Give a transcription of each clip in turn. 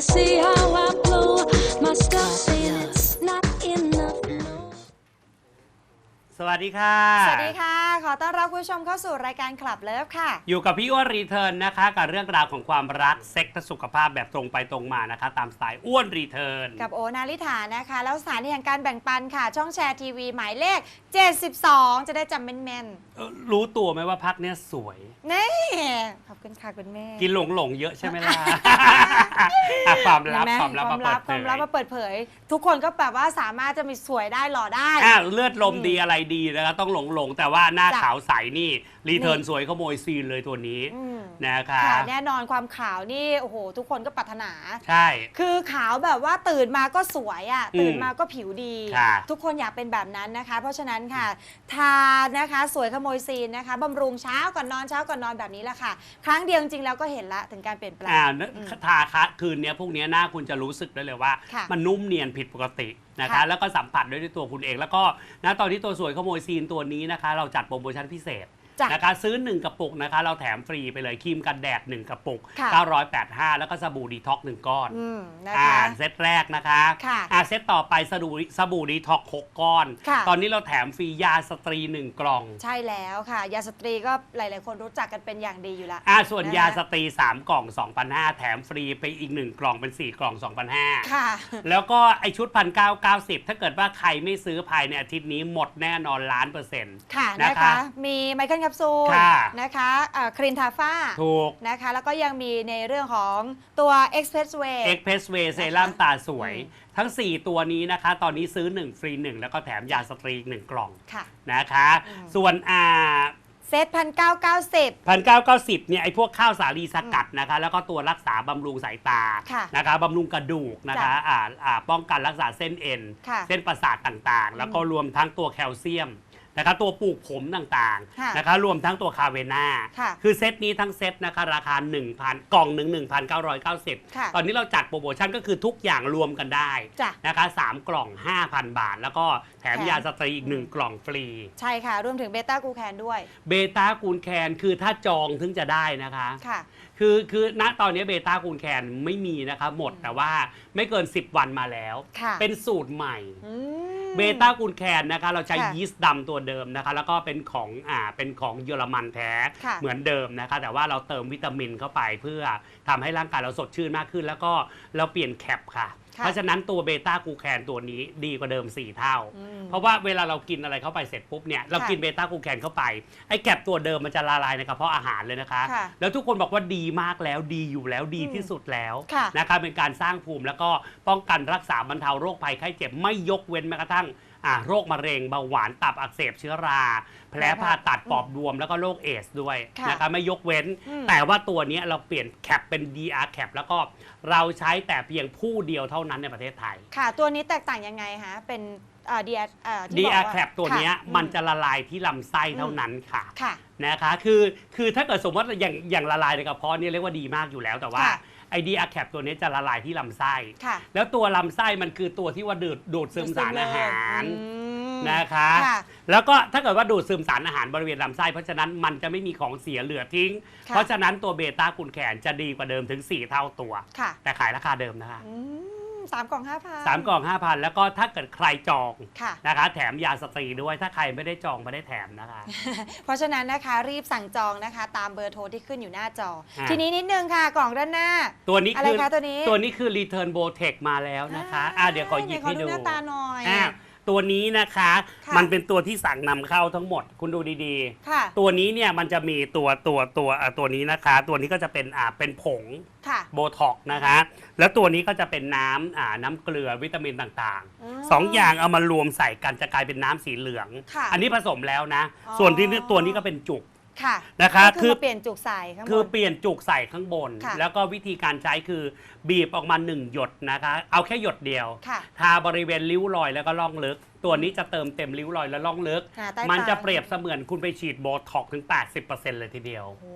see สวัสดีค่ะ สวัสดีค่ะ ขอต้อนรับคุณผู้ชมเข้าสู่รายการคลับเลิฟค่ะ อยู่กับพี่อ้วนรีเทิร์นนะคะ กับเรื่องราวของความรักเซ็กและสุขภาพแบบตรงไปตรงมานะคะ ตามสไตล์อ้วนรีเทิร์นกับโอนาลิฐานะคะ แล้วสถานีแห่งการแบ่งปันค่ะ ช่องแชร์ทีวีหมายเลข 72 จะได้จำแม่นเอ่อรู้ตัวไหมว่าพักเนี้ยสวย ๆนี่ขอบคุณค่ะคุณแม่กินหลงหลงๆเยอะใช่ไหมล่ะอะความลับเห็นไหความลับคมาวามเปิลัดบเผความยลับมาเปิดเผย ทุกคนก็แบบว่าสามารถจะมีสวยได้หล่อได้ อะเลือดลมดีอะไรดีนะคะต้องหลงหลงๆแต่ว่าหน้าจ้ะขาวใสนี่รีเทิร์นนี่ สวยขโมยซีนเลยตัวนี้อืมนะคะค่ะแน่นอนความขาวนี่โอ้โห ทุกคนก็ปรารถนา ใช่ คือขาวแบบว่าตื่นมาก็สวยอะ่ะอืมตื่นมาก็ผิวดี ค่ะทุกคนอยากเป็นแบบนั้นนะคะ เพราะฉะนั้นค่ะ ทานะคะสวยขโมยซีนนะคะบำรุงเช้าก่อนนอนเช้าก่อนนอนแบบนี้แหละค่ะ ครั้งเดียวจริงๆแล้วก็เห็นละถึงการเปลี่ยนแปลง อ่าอืมทาคะคืนเนี้ยพวกเนี้ยหน้าคุณจะรู้สึกได้เลยว่า ค่ะ มันนุ่มเนียนผิดปกติ นะคะค่ะ แล้วก็สัมผัสได้ด้วยตัวคุณเอง แล้วก็นะตอนที่ตัวสวยขโมยซีนตัวนี้นะคะ เราจัดโปรโมชั่นพิเศษจ้ะ นะคะซื้อ 1 กระปุกนะคะ เราแถมฟรีไปเลยครีมกันแดด 1 กระปุก ค่ะ985 แล้วก็สบู่ดีท็อกหนึ่งก้อนอืมนะอ่าคะเซตแรกนะคะค่ะอ่าเซตต่อไปสบู่สบู่ดีท็อก6ก้อน ค่ะ ตอนนี้เราแถมฟรียาสตรี 1 กล่อง ใช่แล้วค่ะ ยาสตรีก็หลาย ๆ คนรู้จักกันเป็นอย่างดีอยู่แล้วอ่าส่วนนะคะ ยาสตรี 3 กล่อง 2,500 แถมฟรีไปอีก 1 กล่องเป็น 4 กล่อง 2,500 ค่ะ แล้วก็ไอชุดพันเก้าเก้าสิบถ้าเกิดว่าใครไม่ซื้อภายในอาทิตย์นี้หมดแน่นอนล้านเปอร์เซ็นต์ ค่ะนะนะคะ คะ มีไมเคิลแคปซูลค่ะนะคะครีนทาฟ้าถูกนะคะ แล้วก็ยังมีในเรื่องของตัว Expressway เอ็กเพสเวย์เซรั่มตาสวยอืมทั้ง 4 ตัวนี้นะคะ ตอนนี้ซื้อ 1 ฟรี 1 แล้วก็แถมยาสตรีอีกหนึ่งกล่องค่ะนะคะอืมส่วนอ่าเซตพันเก้าเก้าสิบพันเก้าเก้าสิบเนี่ยไอพวกข้าวสาลีสกัดนะคะ แล้วก็ตัวรักษาบำรุงสายตาค่ะนะคะบำรุงกระดูกนะคะจ้ะอ่าอ่าป้องกันรักษาเส้นเอ็นค่ะเส้นประสาทต่างๆ แล้วก็รวมทั้งตัวแคลเซียม นะคะตัวปลูกผมต่างค่ะ ๆนะคะรวมทั้งตัวคาเวน่า ค่ะ คือเซตนี้ทั้งเซตนะคะราคา 1,000 กล่องหนึ่ง1,990ค่ะตอนนี้เราจัดโปรโมชั่นก็คือทุกอย่างรวมกันได้จ้ะ นะคะ3กล่อง 5,000 บาท แล้วก็แถมแถมยาสตรีอีก1กล่องฟรี ใช่ค่ะ รวมถึงเบต้ากูแคนด้วย เบต้ากูนแคนคือถ้าจองถึงจะได้นะคะ ค่ะ คือคือณตอนนี้เบต้ากูนแคนไม่มีนะคะหมดแต่ว่าไม่เกิน 10 วันมาแล้ว ค่ะเป็นสูตรใหม่ อืม เบต้ากูนแคนนะคะเราใช้ค่ะยีสต์ดำตัวเดิมนะคะ แล้วก็เป็นของอ่าเป็นของเยอรมันแท้ค่ะเหมือนเดิมนะคะ แต่ว่าเราเติมวิตามินเข้าไปเพื่อทำให้ร่างกายเราสดชื่นมากขึ้น แล้วก็เราเปลี่ยนแคปค่ะ ค่ะ เพราะฉะนั้นตัวเบต้ากูแคนตัวนี้ดีกว่าเดิม 4 เท่า อืม เพราะว่าเวลาเรากินอะไรเข้าไปเสร็จปุ๊บเนี่ยเราค่ะกินเบต้ากูแคนเข้าไปไอ้แคปตัวเดิมมันจะละลายในกระเพาะอาหารเลยนะคะ ค่ะแล้วทุกคนบอกว่าดีมากแล้วดีอยู่แล้วดีที่สุดแล้วค่ะนะคะเป็นการสร้างภูมิแล้วก็ป้องกันรักษาบรรเทาโรคภัยไข้เจ็บไม่ยกเว้นแม้กระทั่ง อ่าโรคมะเร็งเบาหวานตับอักเสบเชื้อรา แผลผ่าตัดปอดบวมแล้วก็โรคเอสด้วยค่ะนะคะไม่ยกเว้น อืม แต่ว่าตัวเนี้ยเราเปลี่ยนแคปเป็น DR แคปแล้วก็เราใช้แต่เพียงผู้เดียวเท่านั้นในประเทศไทย ค่ะ ตัวนี้แตกต่างยังไงคะเป็นเอ่อ DR เอ่อที่บอก DR ว่าแคปตัวเนี้ยค่มันจะละลายที่ลำไส้เท่านั้นค่ะ ค่ะ นะคะคือคือถ้าเกิดสมมติว่าอย่างอย่างละลายในกระเพาะเนี่ยเรียกว่าดีมากอยู่แล้วแต่ว่า ค่ะ ไอดีอาแคปตัวนี้จะละลายที่ลำไส้ ค่ะแล้วตัวลำไส้มันคือตัวที่ว่าดูดดูดซึมสารอาหารอืม นะคะ ค่ะแล้วก็ถ้าเกิดว่าดูดซึมสารอาหารบริเวณลำไส้ เพราะฉะนั้นมันจะไม่มีของเสียเหลือทิ้ง ค่ะ เพราะฉะนั้นตัวเบต้ากุนแขนจะดีกว่าเดิมถึง 4 เท่าตัว ค่ะแต่ขายราคาเดิมนะคะ อืม สามกล่องห้าพัน สามกล่อง 5,000 แล้วก็ถ้าเกิดใครจองค่ะ นะคะ แถมยาสตรีด้วยถ้าใครไม่ได้จองไม่ได้แถมนะคะ เพราะฉะนั้นนะคะรีบสั่งจองนะคะ ตามเบอร์โทรที่ขึ้นอยู่หน้าจออ่าทีนี้นิดนึงค่ะกล่องด้านหน้า ตัวนี้อะไรคือคะตัวนี้ ตัวนี้คือ Return b o t e c มาแล้วนะคะอะเดี๋ยวขอหยิบให้ไนดูหน้าตาหน่อย อะ ตัวนี้นะคะ ค่ะ มันเป็นตัวที่สั่งนำเข้าทั้งหมด คุณดูดีค่ะ ๆ ตัวนี้เนี่ยมันจะมีตัวตัวตัวอะตัวนี้นะคะ ตัวนี้ก็จะเป็นอ่าเป็นผงค่ะ โบท็อกนะคะ แล้วตัวนี้ก็จะเป็นน้ำอ่าน้ำเกลือวิตามินต่างอืมๆสองอย่างเอามารวมใส่กันจะกลายเป็นน้ำสีเหลือง ค่ะอันนี้ผสมแล้วนะ อ๋อ ส่วนที่นี่ตัวนี้ก็เป็นจุก ค่ะนะคะก็คือมาเปลี่ยนจุกใส่ข้างบนคือเปลี่ยนจุกใส่ข้างบน ค่ะแล้วก็วิธีการใช้คือบีบออกมาหนึ่งหยดนะคะ เอาแค่หยดเดียว ค่ะทาบริเวณริ้วรอยแล้วก็ล่องลึก ตัวนี้จะเติมเต็มริ้วรอยและล่องลึก หาใต้มันตาจะเปรียบเสมือนคุณไปฉีดโบท็อกซ์ถึง 80%เลยทีเดียว โอ้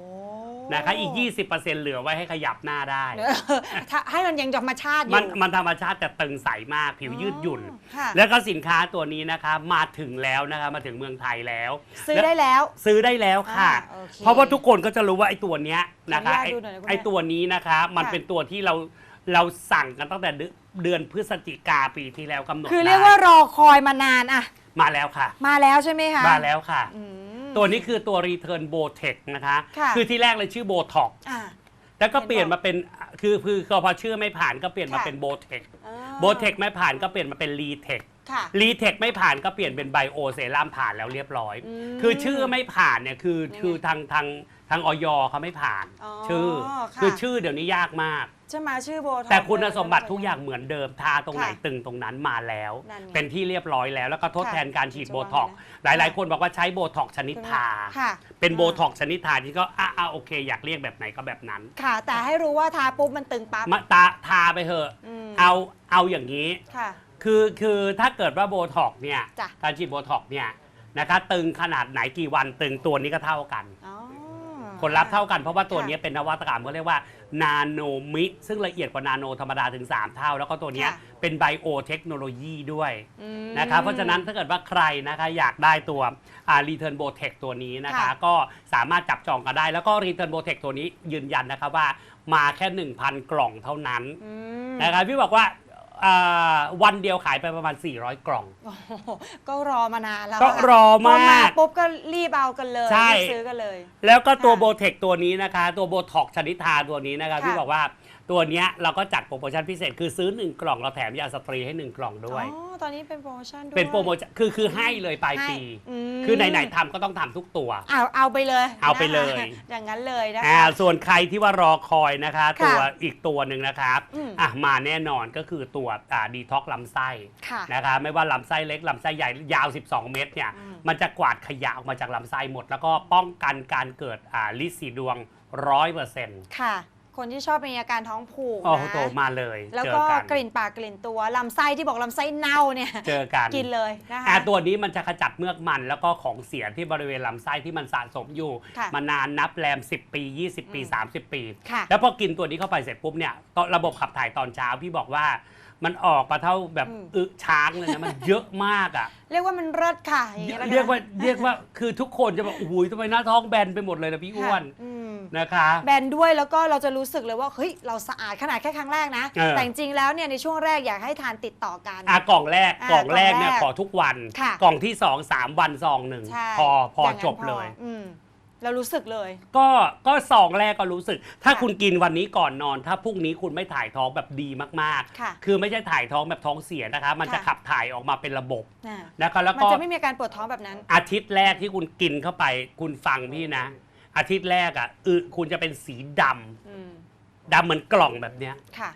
นะคะอีก 20%เหลือไว้ให้ขยับหน้าได้ เออถ้าให้มันยังธรรมชาติอยู่มันมันธรรมชาติแต่ตึงใสมากผิวยืดหยุ่น อ๋อค่ะ แล้วก็สินค้าตัวนี้นะคะมาถึงแล้วนะคะมาถึงเมืองไทยแล้ว ซื้อได้แล้ว ซื้อได้แล้วค่ะ อ่าโอเคเพราะว่าทุกคนก็จะรู้ว่าไอ้ตัวเนี้ยนะคะขออนุญาตไอ้ดูหน่อยนะคุณแม่ไอ้ตัวนี้นะคะมันค่ะ เป็นตัวที่เราเราสั่งกันตั้งแต่เดือนเดือนพฤศจิกาปีที่แล้วกำหนดคือได้เรียกว่ารอคอยมานานอะมาแล้วค่ะ มาแล้วใช่ไหมคะมาแล้วค่ะ อืม ตัวนี้คือตัว Return b o t e c นะคะค่ะ อที่แรกเลยชื่อ Botox อ่า แล้วก็เปลี่ยนมาเป็นคือคือพอชื่อไม่ผ่านก็เปลี่ยนมาค่ะ เป็น b o t e c อ่า b o t e c ไม่ผ่านก็เปลี่ยนมาเป็น r e t e c ค่ะ รีเทคไม่ผ่านก็เปลี่ยนเป็นไบโอเซรั่มผ่านแล้วเรียบร้อย อืมคือชื่อไม่ผ่านเนี่ยคือยังไงคือทางทางทางออยเขาไม่ผ่าน อ๋อชื่อ ค่ะ คือชื่อเดี๋ยวนี้ยากมาก ใช่ไหมชื่อโบท็อกซ์แต่คุณสมบัติทุกอย่างเหมือนเดิมทาตรงไหนค่ะตึงตรงนั้นมาแล้ว นั่นไงเป็นที่เรียบร้อยแล้วแล้วก็ทดค่ะแทนการฉีดจะโบว่าท็อกซ์ไงหนะลาย ๆ คนบอกว่าใช้โบท็อกซ์ชนิดทา ค่ะเป็นโบอ่าท็อกซ์ชนิดทาที่ก็อะอะโอเค อยากเรียกแบบไหนก็แบบนั้นค่ะ แต่ให้รู้ว่าทาปุ๊บมันตึงปั๊บมาตาทาไปเถอะ มเอาเอาอย่างนี้ ค่ะ คือคือถ้าเกิดว่าโบท็อกซ์เนี่ยจ้ะ การฉีดโบท็อกซ์เนี่ยนะคะตึงขนาดไหนกี่วันตึงตัวนี้ก็เท่ากัน อ๋อ ผลลัพธ์เท่ากันเพราะว่าตัวค่ะนี้เป็นนวัตกรรมเขาเรียกว่านาโนมิซึ่งละเอียดกว่านาโนธรรมดาถึง 3 เท่า แล้วก็ตัวเนี้ยค่ะ เป็นไบโอเทคโนโลยีด้วยอืม นะคะเพราะฉะนั้นถ้าเกิดว่าใครนะคะอยากได้ตัวอ่า Return b o t e c ตัวนี้นะคะค่ะ ก็สามารถจับจองกันได้ แล้วก็ Return b o t e c ตัวนี้ยืนยันนะคะว่ามาแค่ 1,000 กล่องเท่านั้น อืม นะคะพี่บอกว่า อ่าวันเดียวขายไปประมาณ 400 กล่อง โอ้โหก็รอมานานแล้วก็ค่ะรอพอมากปุ๊บก็รีบเอากันเลยใช่ รีบซื้อกันเลย แล้วก็ตัวค่ะโบเทคตัวนี้นะคะ ตัวโบท็อกชนิดทาตัวนี้นะคะค่ะพี่บอกว่า ตัวเนี้ยเราก็จัดโปรโมชั่นพิเศษ คือซื้อ 1 กล่องเราแถมยาสตรีให้ 1 กล่องด้วย อ๋อ ตอนนี้เป็นโปรโมชั่นด้วย เป็นโปรโมชั่นคือคือให้เลยปลายปี ให้มคือไหนๆทำก็ต้องทำทุกตัว เอาเอาไปเลยเอาไปเลย นะคะอย่างนั้นเลยนะอ่าคะ ส่วนใครที่ว่ารอคอยนะคะค่ะตัวอีกตัวหนึ่งนะครับอืม อะมาแน่นอนก็คือตัวอ่าดีท็อกลำไส้ ค่ะ นะคะไม่ว่าลำไส้เล็กลำไส้ใหญ่ยาว 12 เมตรเนี่ยอืมมันจะกวาดขยะออกมาจากลำไส้หมด แล้วก็ป้องกันการเกิดอ่าลินสีดวงร้อยเปอร์เซ็นต์ค่ะ คนที่ชอบมีอาการท้องผูกโอ้โหนะโตมาเลยแล้วเจก็อกันกลิ่นปากกลิ่นตัวลำไส้ที่บอกลำไส้เน่าเนี่ย เจอกัน กินเลยนะคะ อะตัวนี้มันจะขจัดเมือกมันแล้วก็ของเสียที่บริเวณลำไส้ที่มันสะสมอยู่ ค่ะมานานนับแรม 10 ปี 20 ปี อืม30 ปี ค่ะแล้วพอกินตัวนี้เข้าไปเสร็จปุ๊บเนี่ยตอนระบบขับถ่ายตอนเช้าพี่บอกว่า มันออกมาเท่าแบบอืม อึช้างเลยนะมันเยอะมากอะ เรียกว่ามันเลิศค่ะอย่างงี้แล้นเรียกว่าเรียกว่าคือทุกคนจะบอกโอ้โหทำไมหน้าท้องแบนไปหมดเลยนะพี่อ้วนค่ะอืมนะคะ แบนด้วยแล้วก็เราจะรู้สึกเลยว่าเฮ้ยเราสะอาดขนาดแค่ครั้งแรกนะ เออ แต่จริงๆแล้วเนี่ยในช่วงแรกอยากให้ทานติดต่อกัน อะกล่องแรกอ่ากล่องแรกเนี่ยกล่องแรกขอทุกวัน ค่ะกล่องที่สองสามวันซองหนึ่งใช่พอพอย่างนั้นจบเลย อืม เรารู้สึกเลย ก็ก็ซองแรกก็รู้สึก ถ้าค่ะคุณกินวันนี้ก่อนนอน ถ้าพรุ่งนี้คุณไม่ถ่ายท้องแบบดีมากค่ะ ๆ คือไม่ใช่ถ่ายท้องแบบท้องเสียนะคะ มันจะค่ะขับถ่ายออกมาเป็นระบบอ่านะคะแล้วมันก็ จะไม่มีอาการปวดท้องแบบนั้น อาทิตย์แรกที่คุณกินเข้าไป คุณฟังพี่นะ อาทิตย์แรกอะอึคุณจะเป็นสีดำอืม ดำเหมือนกล่องแบบเนี้ย ค่ะ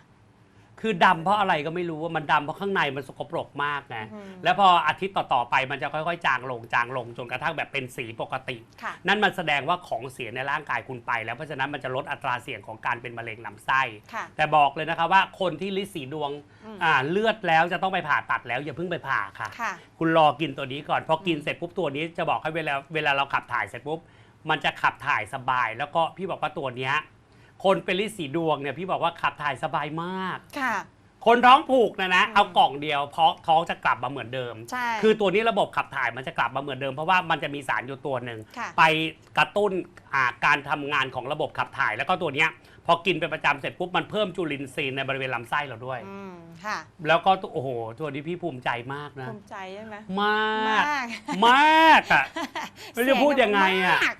คือดำเพราะอะไรก็ไม่รู้ว่ามันดำเพราะข้างในมันสกปรกมากนะ อืม แล้วพออาทิตย์ต่อ ๆ ไปมันจะค่อย ๆ จางลงจางลงจนกระทั่งแบบเป็นสีปกติ ค่ะ นั่นมันแสดงว่าของเสียในร่างกายคุณไป แล้วเพราะฉะนั้นมันจะลดอัตราเสี่ยงของการเป็นมะเร็งลำไส้ ค่ะ แต่บอกเลยนะคะว่าคนที่ลิสีดวงอืม อ่าเลือดแล้วจะต้องไปผ่าตัดแล้วอย่าเพิ่งไปผ่าค่ะ ค่ะ คุณรอกินตัวนี้ก่อนพอกินเสร็จปุ๊บตัวนี้จะบอกให้เวลาเวลาเราขับถ่ายเสร็จปุ๊บมันจะขับถ่ายสบาย แล้วก็พี่บอกว่าตัวเนี้ย คนเป็นลิสีดวงเนี่ยพี่บอกว่าขับถ่ายสบายมาก ค่ะ คนท้องผูกนะนะอืมเอากล่องเดียวเพราะท้องจะกลับมาเหมือนเดิม ใช่ คือตัวนี้ระบบขับถ่ายมันจะกลับมาเหมือนเดิมเพราะว่ามันจะมีสารอยู่ตัวหนึ่งค่ะไปกระตุ้นอ่าการทำงานของระบบขับถ่าย แล้วก็ตัวเนี้ยพอกินเป็นประจำเสร็จปุ๊บมันเพิ่มจุลินทรีย์ในบริเวณลำไส้เราด้วย อืมค่ะแล้วก็ตัวโอ้โหตัวนี้พี่ภูมิใจมากนะ ภูมิใจใช่ไหมมาก มาก มากอะไม่รู้จะพูดยังไงอะมาก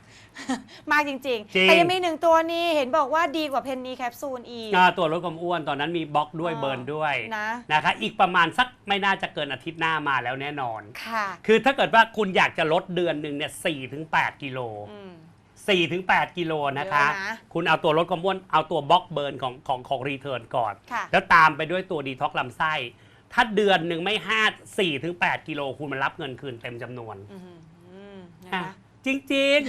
มากจริงจริๆงแต่ยังมีหนึ่งตัวนี้เห็นบอกว่าดีกว่าเพนนีแคปซูลอีก อ่าตัวลดความอ้วนตอนนั้นมีบล็อกด้วยอ๋อเบิร์นด้วยนะนะ คะอีกประมาณสักไม่น่าจะเกินอาทิตย์หน้ามาแล้วแน่นอน ค่ะ คือถ้าเกิดว่าคุณอยากจะลดเดือนหนึ่งเนี่ยสี่ถึงแปดกิโลอืม สี่ถึงแปดกิโลนะคะ เยอะนะคุณเอาตัวลดความอ้วนเอาตัวบล็อกเบิร์นของของของรีเทิร์นก่อน ค่ะ แล้วตามไปด้วยตัวดีท็อกลำไส้ ถ้าเดือนหนึ่งไม่ห้าสี่ถึงแปดกิโลคุณมันรับเงินคืนเต็มจำนวน อืมอืมนะอะ คะ จริง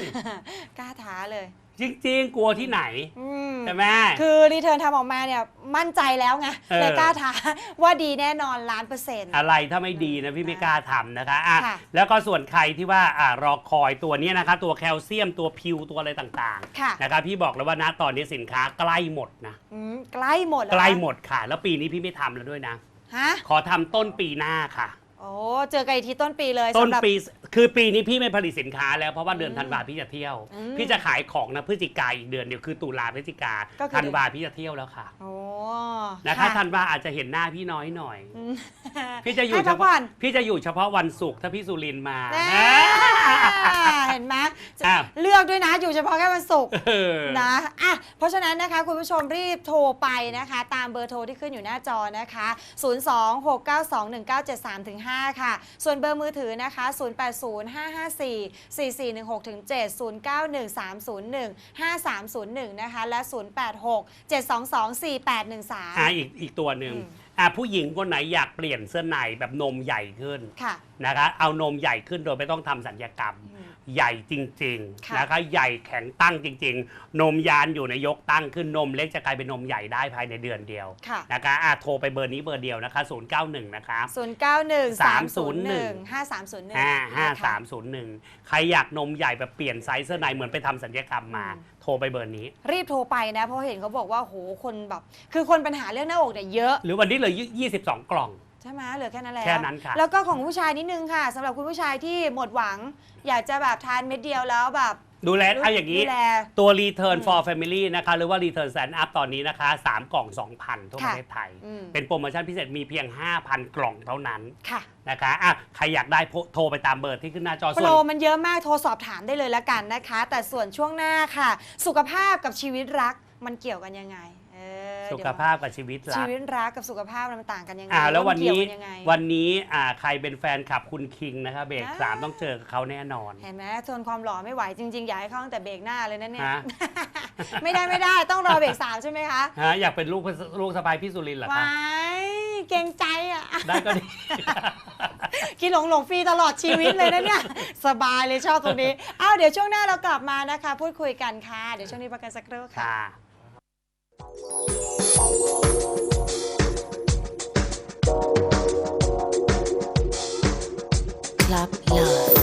กล้าท้าเลย ๆ จริง ๆ กลัวที่ไหนอืมใช่ไหม คือรีเทิร์นทำออกมาเนี่ย มั่นใจแล้วไงเออ เลยกล้าท้าว่าดีแน่นอนล้านเปอร์เซ็นต์ อะไรถ้าไม่ดีนะพี่ไม่กล้าทำนะคะอะค่ะ แล้วก็ส่วนใครที่ว่าอ่ารอคอยตัวเนี้ยนะคะ ตัวแคลเซียมตัวพิวตัวอะไรต่างค่ะๆนะคะพี่บอกเลยว่านะตอนนี้สินค้าใกล้หมดนะ อืมใกล้หมดแล้วใกล้นะหมดค่ะ แล้วปีนี้พี่ไม่ทำแล้วด้วยนะ ฮะ ขอทำต้นปีหน้าค่ะ โอ้เจอกันอีกทีต้นปีเลยต้นสำหรับ ปี คือปีนี้พี่ไม่ผลิตสินค้าแล้วเพราะว่าเดือนธันวาพี่จะเที่ยว อืม พี่จะขายของนะพฤศจิกาอีกเดือนเดียวคือตุลาพฤศจิกาก็คือ ธันวาพี่จะเที่ยวแล้วค่ะโอ้นะคะธันวาอาจจะเห็นหน้าพี่น้อยหน่อย อืม พี่จะอยู่ให้เฉพักผ่พาะอน พี่จะอยู่เฉพาะวันศุกร์ถ้าพี่สุรินทร์มาแน่เห็นไหมอ้าวเลือกด้วยนะอยู่เฉพาะแค่วันศุกร์ เออ นะอะเพราะฉะนั้นนะคะ คุณผู้ชมรีบโทรไปนะคะ ตามเบอร์โทรที่ขึ้นอยู่หน้าจอนะคะ 026921973-5 ค่ะ ส่วนเบอร์มือถือนะคะ 0805544416-7 0913015301 นะคะและ 086-722-4813 อะอีกอีกตัวหนึ่งอืม อะผู้หญิงคนไหนอยากเปลี่ยนเสื้อในแบบนมใหญ่ขึ้นค่ะ นะคะ เอานมใหญ่ขึ้นโดยไม่ต้องทำสัญญกรรมอืม ใหญ่จริงค่ะๆนะคะใหญ่แข็งตั้งจริง ๆ นมยานอยู่ในยกตั้งขึ้นนมเล็กจะกลายเป็นนมใหญ่ได้ภายในเดือนเดียวค่ะ นะคะอะโทรไปเบอร์นี้เบอร์เดียวนะคะ091นะคะ 0913015301 อ่านะคะ5301ใครอยากนมใหญ่แบบเปลี่ยนไซส์เสื้อในเหมือนไปทำสัญญกรรมมาอืมโทรไปเบอร์นี้ รีบโทรไปนะ เพราะเห็นเขาบอกว่าโหคนแบบ คือคนปัญหาเรื่องหน้าอกเนี่ยเยอะ หรือวันนี้เหลือ22กล่อง ใช่ไหมเหลือแค่นั้นแล้วแค่นั้นค่ะ แล้วก็ของผู้ชายนิดนึงค่ะสำหรับคุณผู้ชายที่หมดหวัง อยากจะแบบทานเม็ดเดียวแล้วแบบ ดูแลเอาอย่างนี้ ดูแล ตัว Return for Family นะคะ หรือว่า Return Stand Up ตอนนี้นะคะ 3 กล่อง 2,000 ทั่วปค่ะระเทศไทย อืม เป็นโปรโมชั่นพิเศษมีเพียง 5,000 กล่องเท่านั้นค่ะ นะคะอะใครอยากได้โพโทรไปตามเบอร์ที่ขึ้นหน้าจอโปส่รวน มันเยอะมากโทรสอบถามได้เลยละกันนะคะ แต่ส่วนช่วงหน้าค่ะ สุขภาพกับชีวิตรักมันเกี่ยวกันยังไงเออ สุเดี๋ขยวภาพกับชีวิตรัชีกวิตรักกับสุขภาพมันต่างกันยังไงอ่าแล้ววันมัเกี่ยนี้กัยังไง วันนี้อ่าใครเป็นแฟนคลับคุณคิงนะคะเบรกอ่า สามต้องเจอเขาแน่นอน เห็นไหมทนความหล่อไม่ไหวจริงๆ อยากให้เข้าตั้งแต่เบรกหน้าเลยนะเนี่ย ฮะ ไม่ได้ไม่ได้ต้องรอเบรกสามใช่ไหมคะฮะอยากเป็นลูกลูกสะใภ้พี่สุรินทร์เหรอคะว้ายเกรงใจอะ ได้ก็ดี กินหลงหลงฟรีตลอดชีวิตเลยนะเนี่ย สบายเลยชอบตรงนี้ อ้าวเดี๋ยวช่วงหน้าเรากลับมานะคะ พูดคุยกันค่ะ เดี๋ยวช่วงนี้พักกันสักครู่ค่ะ ค่ะ Club Love